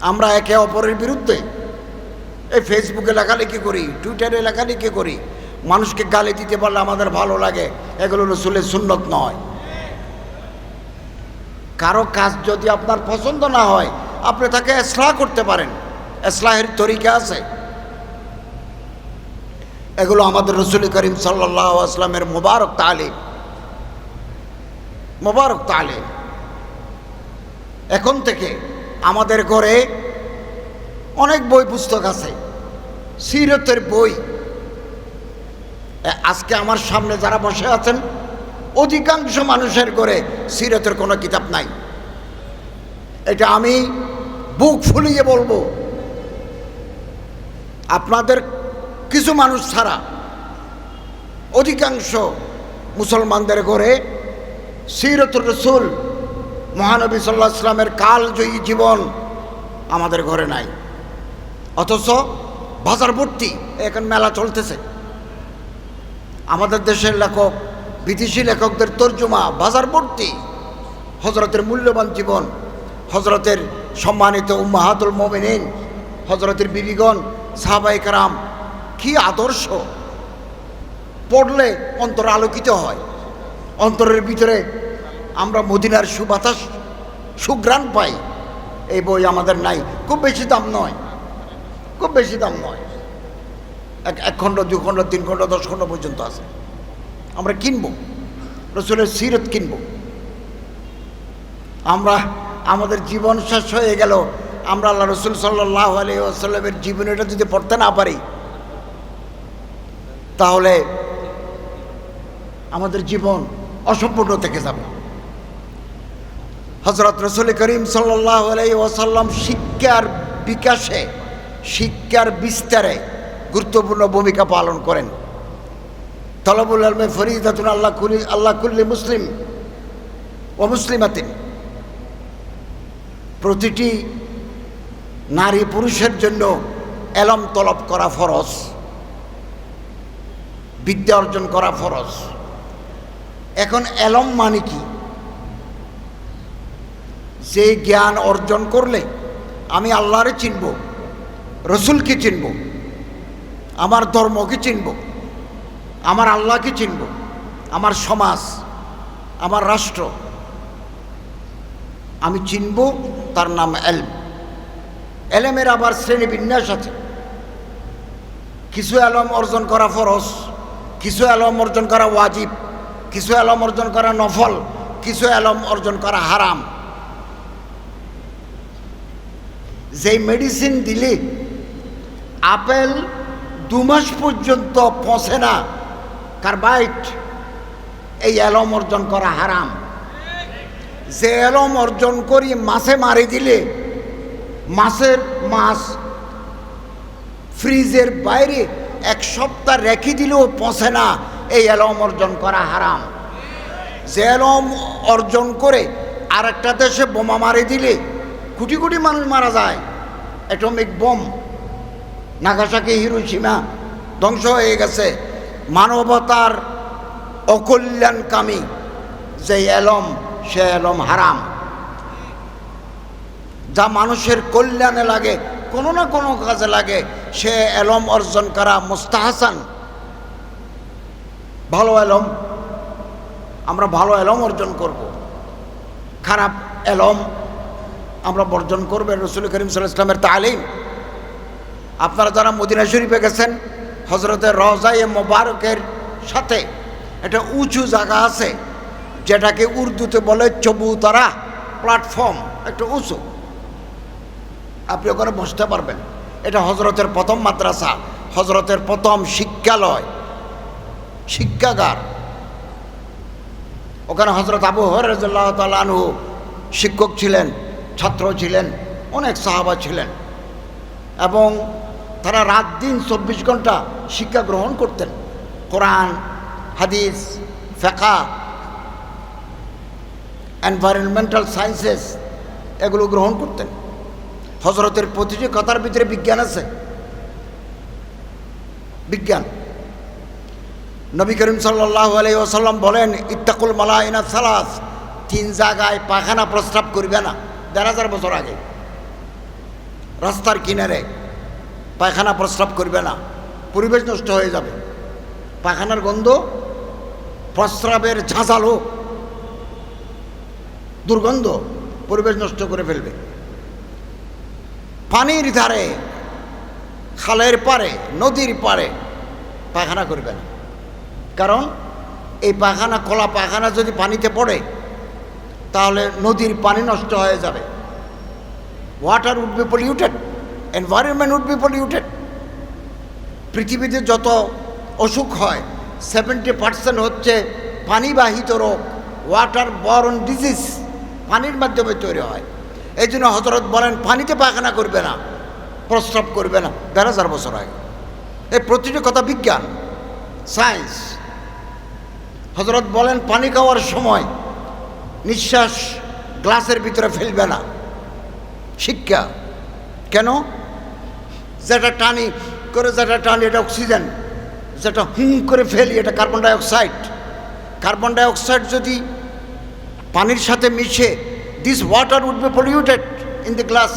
আমরা একে অপরের বিরুদ্ধে। এই ফেসবুকে লেখালেখি করি টুইটারে লেখালেখি করি। মানুষকে গালি দিতে পারলে আমাদের ভালো লাগে, এগুলো রসুলের সুন্নত নয়। কারও কাজ যদি আপনার পছন্দ না হয়, আপনি তাকে এসলাহ করতে পারেন। এসলাহের তরিকা আছে। এগুলো আমাদের রসুল করিম সাল্লাহ আসলামের মোবারক তালিম। মোবারক তালিম। এখন থেকে আমাদের ঘরে অনেক বই পুস্তক আছে। সিরতের বই। আজকে আমার সামনে যারা বসে আছেন, অধিকাংশ মানুষের ঘরে সিরতের কোনো কিতাব নাই। এটা আমি বুক ফুলিয়ে বলব। আপনাদের কিছু মানুষ ছাড়া অধিকাংশ মুসলমানদের ঘরে সিরতুর রসুল মহানবী সাল্লাহ ইসলামের কালজয়ী জীবন আমাদের ঘরে নাই। অথচ বাজার ভর্তি, এখন মেলা চলতেছে। আমাদের দেশের লেখক, বিদেশি লেখকদের তর্জমা, বাজার ভর্তি হজরতের মূল্যবান জীবন হজরতের সম্মানিত উম্মাহাতুল মোমিনিন হজরতের বিবিগণ সাহাবাই কারাম, কি আদর্শ। পড়লে অন্তর আলোকিত হয়। অন্তরের ভিতরে আমরা মদিনার সুবাতাস সুগ্রাণ পাই। এই বই আমাদের নাই। খুব বেশি দাম নয়। খুব বেশি দাম নয়। এক এক খণ্ড, দু খণ্ড, তিন খণ্ড, দশ খণ্ড পর্যন্ত আছে। আমরা কিনব। রসুলের সিরত কিনব। আমরা, আমাদের জীবন শেষ হয়ে গেল। আমরা আল্লাহ রসুল সাল্লাহ আলী আসাল্লামের জীবনীটা যদি পড়তে না পারি, তাহলে আমাদের জীবন অসম্পূর্ণ থেকে যাবে। হজরত রসুল করিম সাল্লাহ আলাই শিক্ষার বিকাশে, শিক্ষার বিস্তারে গুরুত্বপূর্ণ ভূমিকা পালন করেন। তলবুল আলমে ফরিদাতুন আল্লাহ কুলি আল্লাহ কুল্লি মুসলিম ও মুসলিমাতিন। প্রতিটি নারী পুরুষের জন্য এলম তলব করা ফরজ। বিদ্যা অর্জন করা ফরজ। এখন এলম মানে কি? যে জ্ঞান অর্জন করলে আমি আল্লাহরে চিনব, রসুলকে চিনব, আমার ধর্মকে চিনব, আমার আল্লাহকে চিনব, আমার সমাজ, আমার রাষ্ট্র। আমি চিনব তার নাম এলম। এলেমের আবার শ্রেণি বিন্যাস আছে। কিছু এলম অর্জন করা ফরজ, কিছু এলম অর্জন করা ওয়াজিব, কিছু এলম অর্জন করা নফল, কিছু এলম অর্জন করা হারাম। যেই মেডিসিন দিলে আপেল দু মাস পর্যন্ত পচে না কার্বাইট এই অ্যালম অর্জন করা হারাম। যে এলম অর্জন করি মাছে মারি দিলে, মাছের মাছ ফ্রিজের বাইরে এক সপ্তাহ রেখে দিলেও পচে না, এই অ্যালম অর্জন করা হারাম। যে এলম অর্জন করে আর একটা দেশে বোমা মারি দিলে কোটি কোটি মানুষ মারা যায়। অ্যাটমিক বোম, নাগাসাকি হিরোসীমা ধ্বংস হয়ে গেছে। মানবতার অকল্যাণকামী যে এলম, সে এলম হারাম। যা মানুষের কল্যাণে লাগে, কোনো না কোনো কাজে লাগে, সে এলম অর্জন করা মুস্তাহাসান। ভালো এলম, আমরা ভালো এলম অর্জন করব। খারাপ এলম আমরা বর্জন করবে রসুল করিম সাল্লাহ ইসলামের তালিম। আপনারা যারা মদিনা শরীফে গেছেন হজরতের রজাই মোবারকের সাথে একটা উঁচু জায়গা আছে, যেটাকে উর্দুতে বলে চবুতারা প্ল্যাটফর্ম, একটা উঁচু। আপনি ওখানে বসতে পারবেন। এটা হজরতের প্রথম মাদ্রাসা হজরতের প্রথম শিক্ষালয়, শিক্ষাগার। ওখানে হজরত আবু হরাজ্লাহ তালু শিক্ষক ছিলেন। ছাত্র ছিলেন, অনেক সাহাবা ছিলেন। এবং তারা রাত দিন চব্বিশ ঘণ্টা শিক্ষা গ্রহণ করতেন। কোরআন, হাদিস ফেকা এনভায়রনমেন্টাল সায়েন্সেস এগুলো গ্রহণ করতেন। হজরতের প্রতিটি কথার ভিতরে বিজ্ঞান আছে। বিজ্ঞান। নবী করিম সাল্লাহ আলাই ওসাল্লাম বলেন, ইত্তাকুল মালাইনা সালাস। তিন জায়গায় পাখানা প্রস্রাব করবে না। দেড় হাজার বছর আগে। রাস্তার কিনারে পায়খানা প্রস্রাব করবে না। পরিবেশ নষ্ট হয়ে যাবে। পায়খানার গন্ধ, প্রস্রাবের ঝাঁঝালো দুর্গন্ধ পরিবেশ নষ্ট করে ফেলবে। পানির ধারে, খালের পারে, নদীর পারে পায়খানা করবে না। কারণ এই পায়খানা খোলা পায়খানা যদি পানিতে পড়ে তাহলে নদীর পানি নষ্ট হয়ে যাবে। Water would be polluted environment would be polluted পৃথিবীতে যত অসুখ হয় সেভেন্টি পার্সেন্ট হচ্ছে পানিবাহিত রোগ ওয়াটার বরন ডিজিজ পানির মাধ্যমে তৈরি হয়। এই জন্য হজরত বলেন, পানিতে পায়খানা করবে না, প্রস্রাব করবে না, দেড় হাজার বছর আগে। এই প্রতিটি কথা বিজ্ঞান সায়েন্স হজরত বলেন, পানি খাওয়ার সময় নিঃশ্বাস গ্লাসের ভিতরে ফেলবে না। শিক্ষা। কেন? যেটা টানি, করে যেটা টানি, এটা অক্সিজেন। যেটা হুম করে ফেলি, এটা কার্বন ডাইঅক্সাইড। কার্বন ডাইঅক্সাইড যদি পানির সাথে মিশে this water would be polluted in the glass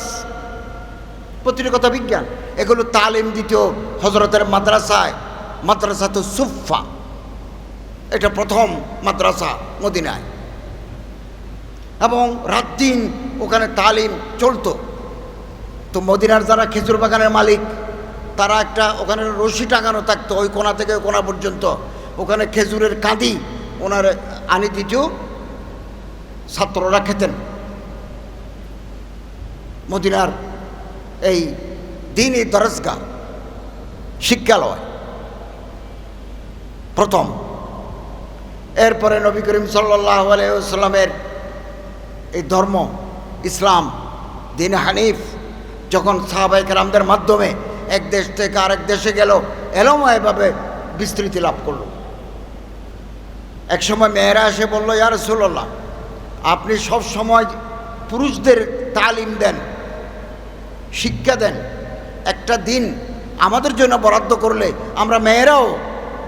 প্রতিটি কথা বিজ্ঞান। এগুলো তালিম দ্বিতীয় হজরতের মাদ্রাসায় মাদ্রাসা তো সুফা এটা প্রথম মাদ্রাসা মদিনায়। এবং রাত দিন ওখানে তালিম চলতো। তো মদিনার যারা খেজুর বাগানের মালিক, তারা একটা ওখানে রশি টাঙানো থাকতো ওই কোনা থেকে ওই কোনা পর্যন্ত। ওখানে খেজুরের কাঁদি ওনার আনি দিতেও ছাত্ররা খেতেন। মদিনার এই দিনই দরজগা, শিক্ষালয় প্রথম। এরপরে নবী করিম সাল্লাহ আলাইসাল্লামের এই ধর্ম, ইসলাম, দিন হানিফ, যখন সাহাবাই কেরামদের মাধ্যমে এক দেশ থেকে আরেক দেশে গেল, এলোময়ভাবে বিস্তৃতি লাভ করল। এক সময় মেয়েরা এসে বলল ইয়ার রসুল্লাহ আপনি সব সময় পুরুষদের তালিম দেন, শিক্ষা দেন। একটা দিন আমাদের জন্য বরাদ্দ করলে আমরা মেয়েরাও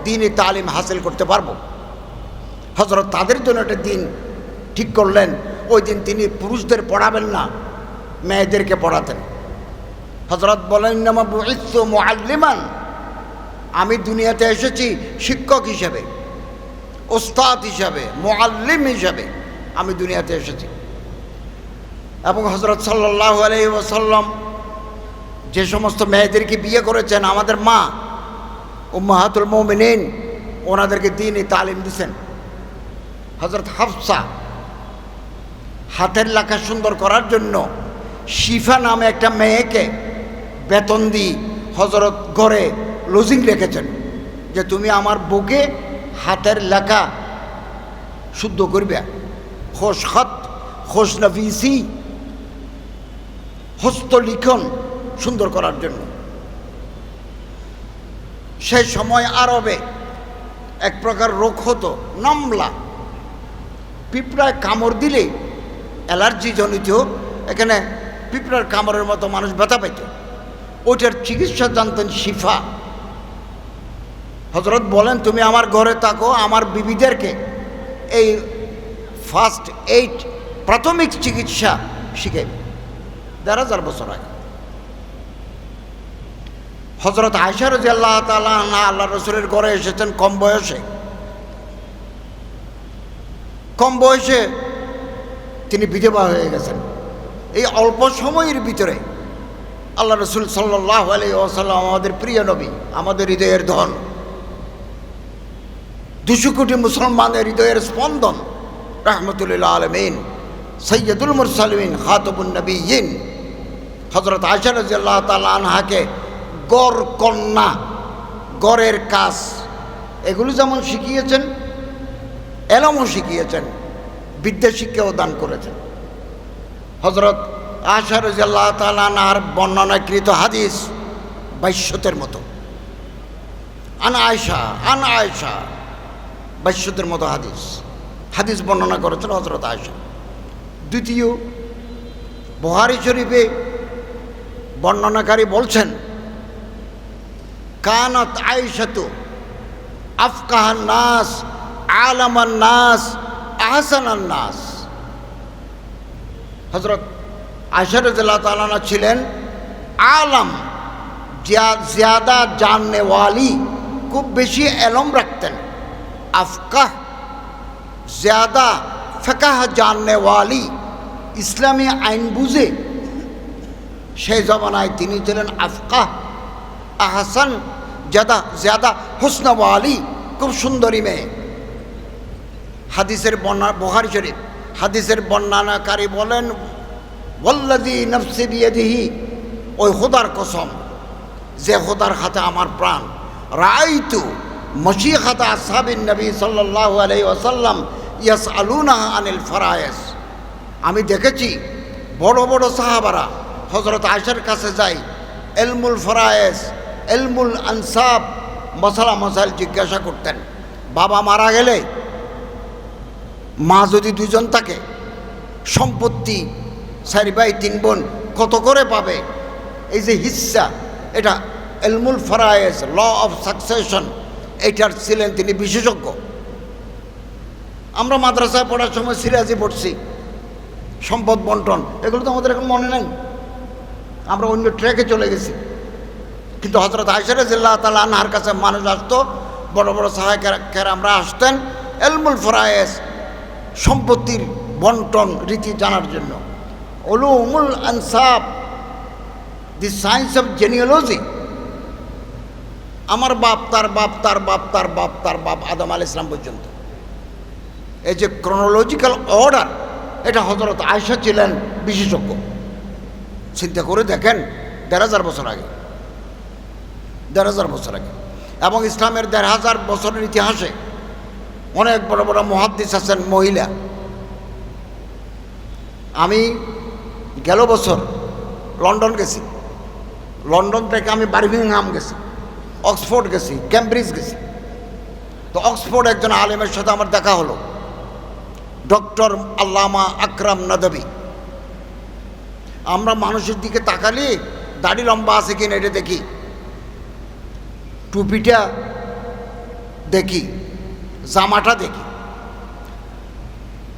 দিনই তালিম হাসিল করতে পারব। হজরত তাদের জন্য একটা দিন ঠিক করলেন ওই দিন তিনি পুরুষদের পড়াবেন না, মেয়েদেরকে পড়াতেন। হজরত বলেন মোয়াল্লিমান আমি দুনিয়াতে এসেছি শিক্ষক হিসেবে, ওস্তাদ হিসাবে মোয়াল্লিম হিসাবে আমি দুনিয়াতে এসেছি। এবং হজরত সাল্লাহ আলহি ওসাল্লাম যে সমস্ত মেয়েদেরকে বিয়ে করেছেন, আমাদের মা ও মাহাতুল মৌমিন ওনাদেরকে দিনই তালিম দিছেন। হজরত হাফসা হাতের লেখা সুন্দর করার জন্য শিফা নামে একটা মেয়েকে বেতন দিই হজরত ঘরে লজিং রেখেছেন যে তুমি আমার বুকে হাতের লেখা শুদ্ধ করবে। খোশ খত খোশ নফিসি হস্তলিখন সুন্দর করার জন্য। সেই সময় আরবে এক প্রকার রোগ হতো, নমলা। পিঁপড়ায় কামড় দিলে অ্যালার্জি জনিত, এখানে পিঁপড়ার কামড়ের মতো মানুষ ব্যথা পাইত। ওইটার চিকিৎসা জানতেন শিফা। হজরত বলেন, তুমি আমার ঘরে থাকো, আমার বিবিদেরকে এই ফার্স্ট এইট প্রাথমিক চিকিৎসা শিখে দেড় হাজার বছর আগে। হজরত আয়সার যে আল্লাহ তালা আল্লাহ রসুলের ঘরে এসেছেন কম বয়সে। কম বয়সে তিনি বিধবা হয়ে গেছেন। এই অল্প সময়ের ভিতরে আল্লাহ রসুল সাল্লাহ আলী ওসাল্লাম আমাদের প্রিয় নবী, আমাদের হৃদয়ের ধন, দুশো কোটি মুসলমানের হৃদয়ের স্পন্দন রহমতুল্লাহ আলমিন সৈয়দুল মুরসালিমিন খাতবুল নবীন হজরত আয়সা রাজিয়াল্লাহ তালা আনহাকে গড় কন্যা, গড়ের কাজ, এগুলো যেমন শিখিয়েছেন, এলমও শিখিয়েছেন। বিদ্যা দান করেছেন। হজরত আশা রাজিয়াল্লাহ তালার বর্ণনাকৃত হাদিস বাইশ্যতের মতো। আন আয়সা আন আয়সা বাইশ্যতের মতো হাদিস। হাদিস বর্ণনা করেছেন হজরত আয়সা দ্বিতীয় বহারি শরীফে বর্ণনাকারী বলছেন, কানত আয়সাতু আফকাহান নাস, আলামান নাস আহসানান নাস হজরত আশারুল্লাহ তালানা ছিলেন আলম জিয়াদা জাননেওয়ালি খুব বেশি এলম রাখতেন। আফকাহ, জ্যাদা, ফেকাহ জাননেওয়ালি ইসলামী আইন বুঝে সেই জমানায় তিনি ছিলেন আফকাহ, আহসান জাদা জ্যাদা হুসনওয়ালি খুব সুন্দরী মেয়ে। হাদিসের বর্ণা বহারি শরীফ, হাদিসের বর্ণনাকারী বলেন ওল্লাদি নফসি বিয়েদিহি ওই খোদার কসম, যে খোদার খাতে আমার প্রাণ। রাইতু মসি খাতা সাবিন নবী সাল্লাহ আলাই ওসাল্লাম ইয়াস আলুনা আনিল ফরায়েস। আমি দেখেছি বড় বড় সাহাবারা হজরত আয়সার কাছে যাই এলমুল ফরায়েস, এলমুল আনসাব মশালা, মশাইল জিজ্ঞাসা করতেন, বাবা মারা গেলে মা যদি দুজন থাকে, সম্পত্তি চারি ভাই, তিন বোন, কত করে পাবে? এই যে হিস্সা এটা এলমুল ফরায়েস ল অফ সাকসেশন এইটার ছিলেন তিনি বিশেষজ্ঞ। আমরা মাদ্রাসায় পড়ার সময় সিরাজি পড়ছি, সম্পদ বন্টন, এগুলো তো আমাদের এখন মনে নেই। আমরা অন্য ট্র্যাকে চলে গেছি। কিন্তু হজরত আইসারে জিল্লাহ তালা আনহার কাছে মানুষ আসতো, বড় বড় সহায়কের আমরা আসতেন, এলমুল ফরায়েস সম্পত্তির বন্টন রীতি জানার জন্য। উলুমুল আনসাব, দি সায়েন্স অফ জেনিওলজি। আমার বাপ, তার বাপ তার বাপ তার বাপ তার বাপ আদম আল ইসলাম পর্যন্ত। এই যে ক্রোনোলজিক্যাল অর্ডার এটা হজরত আয়সা ছিলেন বিশেষজ্ঞ। চিন্তা করে দেখেন, দেড় হাজার বছর আগে। দেড় হাজার বছর আগে। এবং ইসলামের দেড় হাজার বছরের ইতিহাসে অনেক বড় বড় মহাদ্দিস আছেন, মহিলা। আমি গেল বছর লন্ডন গেছি। লন্ডন থেকে আমি বার্মিংহাম গেছি, অক্সফোর্ড গেছি ক্যামব্রিজ গেছি। তো অক্সফোর্ড একজন আলেমের সাথে আমার দেখা হলো। ডক্টর আল্লামা আকরাম নদবী আমরা মানুষের দিকে তাকালি, দাড়ি লম্বা আছে কিনা এটা দেখি। টুপিটা দেখি। জামাটা দেখি।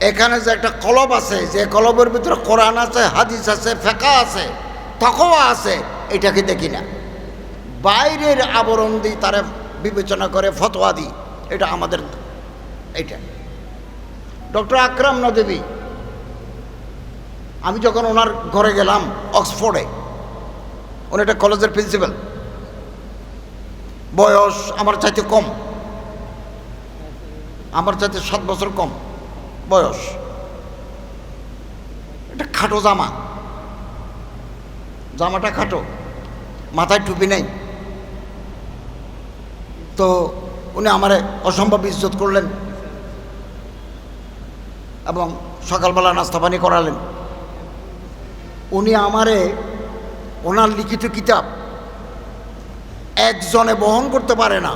এখানে যে একটা কলব আছে, যে কলবের ভিতরে কোরআন আছে, হাদিস আছে ফেকা আছে, তকওয়া আছে, এটাকে দেখি না। বাইরের আবরণ দিই তারা বিবেচনা করে ফতোয়া দিই। এটা আমাদের এইটা ডক্টর আকরাম নদেবী আমি যখন ওনার ঘরে গেলাম অক্সফোর্ডে, উনি একটা কলেজের প্রিন্সিপাল। বয়স আমার চাইতে কম। আমার চাইতে সাত বছর কম বয়স। এটা খাটো জামা। জামাটা খাটো। মাথায় টুপি নেই। তো উনি আমারে অসম্ভব ইজ্জত করলেন এবং সকালবেলা নাস্তা পানি করালেন। উনি আমারে ওনার লিখিত কিতাব একজনে বহন করতে পারে না।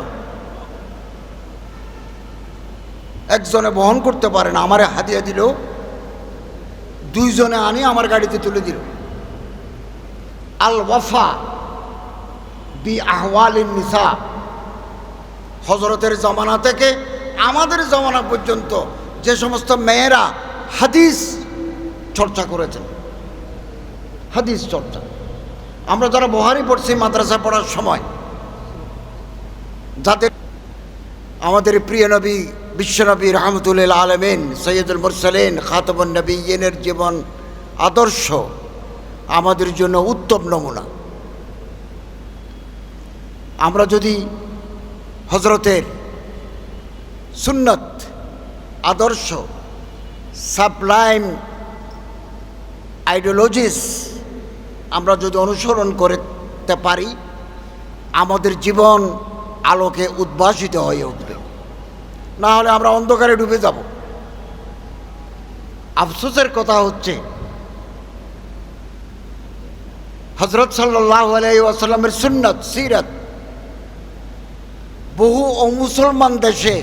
একজনে বহন করতে পারে না, আমারে হাদিয়া দিল, দুইজনে আনি আমার গাড়িতে তুলে দিল। আল ওয়াফা বি আহওয়ালিন নিসা হজরতের জমানা থেকে আমাদের জমানা পর্যন্ত যে সমস্ত মেয়েরা হাদিস চর্চা করেছেন, হাদিস চর্চা। আমরা যারা বহারি পড়ছি মাদ্রাসা পড়ার সময়, যাদের আমাদের প্রিয় নবী বিশ্বনবী রহমতুল্লাহ আলমিন, সৈয়দুল মুরসালিন খাতবুল নবীনের জীবন আদর্শ, আমাদের জন্য উত্তম নমুনা। আমরা যদি হজরতের সুন্নত, আদর্শ সাবলাইম আইডিওলজিস আমরা যদি অনুসরণ করতে পারি, আমাদের জীবন আলোকে উদ্ভাসিত হয়ে উঠবে। না হলে আমরা অন্ধকারে ডুবে যাব। আফসোসের কথা হচ্ছে হজরত সাল্লাহ সুন্নত, সিরত, বহু অমুসলমান দেশে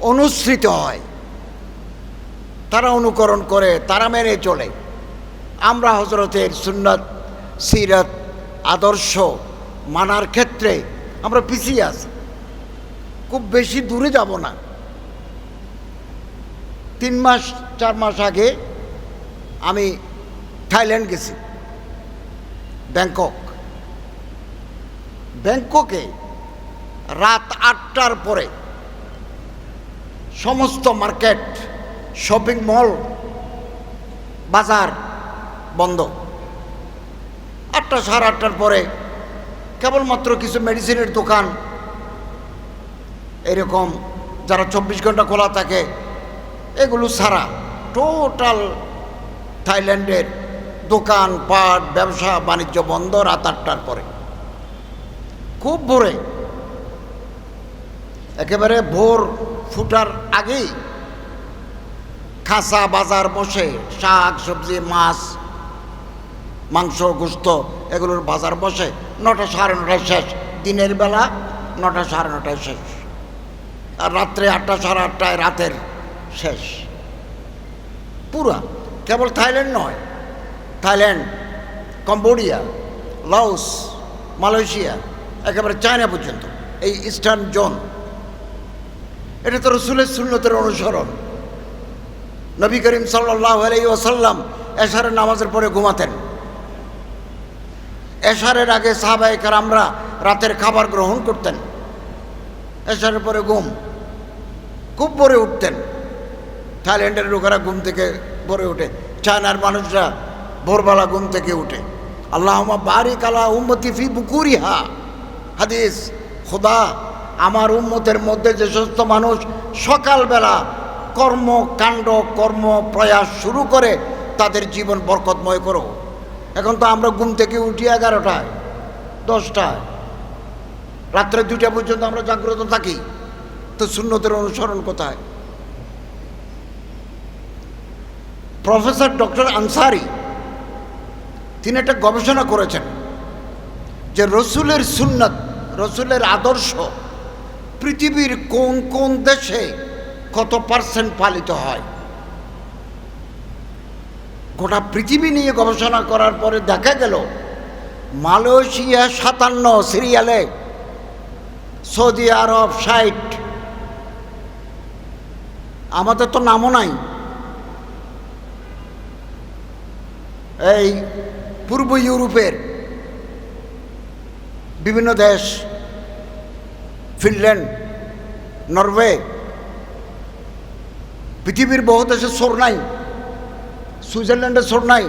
অনুসৃত হয়। তারা অনুকরণ করে, তারা মেনে চলে। আমরা হজরতের সুন্নত, সিরত, আদর্শ মানার ক্ষেত্রে আমরা পিছিয়ে আছি। খুব বেশি দূরে যাব না। তিন মাস, চার মাস আগে আমি থাইল্যান্ড গেছি, ব্যাংকক। ব্যাংককে রাত আটটার পরে সমস্ত মার্কেট, শপিং মল, বাজার বন্ধ। আটটা, সাড়ে আটটার পরে কেবলমাত্র কিছু মেডিসিনের দোকান এরকম যারা চব্বিশ ঘণ্টা খোলা থাকে, এগুলো ছাড়া টোটাল থাইল্যান্ডের দোকান, পাট, ব্যবসা, বাণিজ্য বন্ধ রাত আটটার পরে। খুব ভোরে। একেবারে ভোর ফুটার আগেই খাসা বাজার বসে, শাক, সবজি, মাছ, মাংস, গুস্ত এগুলোর বাজার বসে নটা সাড়ে নটায় শেষ। দিনের বেলা নটা সাড়ে নটায় শেষ। আর রাত্রে আটটা, সাড়ে আটটায় রাতের শেষ। পুরা। কেবল থাইল্যান্ড নয়, থাইল্যান্ড, কম্বোডিয়া লাউস মালয়েশিয়া, একেবারে চায়না পর্যন্ত, এই ইস্টার্ন জোন। এটা তো রসুলের সুন্নতের অনুসরণ। নবী করিম সাল্লাহ আলাই ওসাল্লাম এশারের নামাজের পরে ঘুমাতেন। এশারের আগে সাহাবাহিকার আমরা রাতের খাবার গ্রহণ করতেন। এশারের পরে ঘুম। খুব ভরে উঠতেন। থাইল্যান্ডের লোকেরা ঘুম থেকে ভরে ওঠে। চায়নার মানুষরা ভোরবেলা ঘুম থেকে উঠে। আল্লাহ বারিক আলা উম্মতি ফি বুকুরিহা। হাদিস, খোদা আমার উম্মতের মধ্যে যে সমস্ত মানুষ সকালবেলা কর্মকাণ্ড কর্ম, প্রয়াস শুরু করে, তাদের জীবন বরকতময় করো। এখন তো আমরা ঘুম থেকে উঠি এগারোটায়, দশটায়। রাত্রে দুটা পর্যন্ত আমরা জাগ্রত থাকি। তো শূন্যতের অনুসরণ কোথায়? প্রফেসর ডক্টর আনসারি, তিনি একটা গবেষণা করেছেন যে রসুলের সুন্নত, রসুলের আদর্শ পৃথিবীর কোন কোন দেশে কত পার্সেন্ট পালিত হয়? গোটা পৃথিবী নিয়ে গবেষণা করার পরে দেখা গেল মালয়েশিয়া সাতান্ন সিরিয়ালে সৌদি আরব, ষাট। আমাদের তো নামও নাই। এই পূর্ব ইউরোপের বিভিন্ন দেশ, ফিনল্যান্ড, নরওয়ে, পৃথিবীর বহু দেশে সোর নাই, সুইজারল্যান্ডে সোর নাই।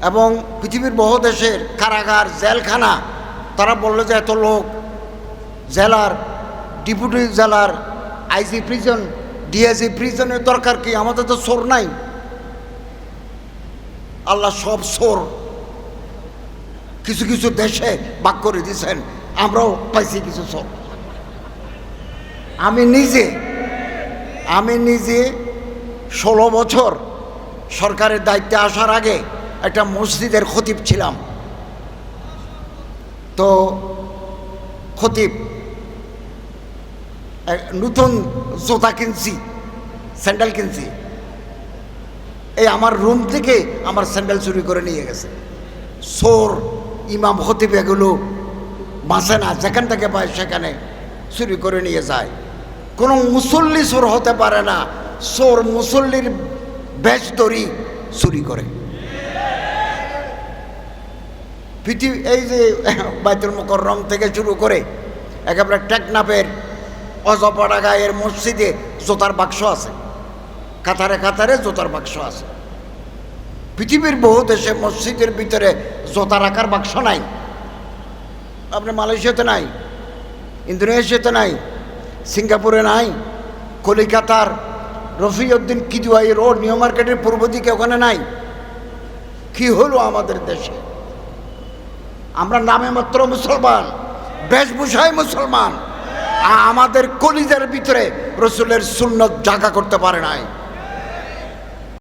এবং পৃথিবীর বহু দেশের কারাগার, জেলখানা, তারা বলল যে এত লোক, জেলার, ডিপুটি জেলার, আইজি প্রিজন ডিআইজি প্রিজনের দরকার কি? আমাদের তো সোর নাই। আল্লাহ সব সোর কিছু কিছু দেশে বাক করে দিয়েছেন। আমরাও পাইছি কিছু সোর আমি নিজে আমি নিজে ষোলো বছর সরকারের দায়িত্বে আসার আগে একটা মসজিদের খতিব ছিলাম। তো খতিব নতুন জোতা কিনছি, স্যান্ডেল কিনছি। এই আমার রুম থেকে আমার স্যান্ডেল চুরি করে নিয়ে গেছে। সোর ইমাম, খতিব এগুলো বাঁচে না, যেখান থেকে পায় সেখানে চুরি করে নিয়ে যায়। কোনো মুসল্লি চোর হতে পারে না সোর মুসল্লির বেশ দড়ি চুরি করে। পৃথিবী এই যে, বাইতুল মুকররম থেকে শুরু করে একেবারে টেকনাফের অজপাড়া গায়ের মসজিদে জোতার বাক্স আছে। কাতারে কাতারে জোতার বাক্স আছে। পৃথিবীর বহু দেশে মসজিদের ভিতরে জোতা রাখার বাক্স নাই। আপনার মালয়েশিয়াতে নাই, ইন্দোনেশিয়াতে নাই, সিঙ্গাপুরে নাই, কলিকাতার রফিউদ্দিন কিদুয়াই রোড নিউ মার্কেটের পূর্ব দিকে ওখানে নাই। কি হলো আমাদের দেশে? আমরা নামে মাত্র মুসলমান, বেশভূষায় মুসলমান আমাদের কলিজার ভিতরে রসুলের সুন্নত জাগা করতে পারে নাই।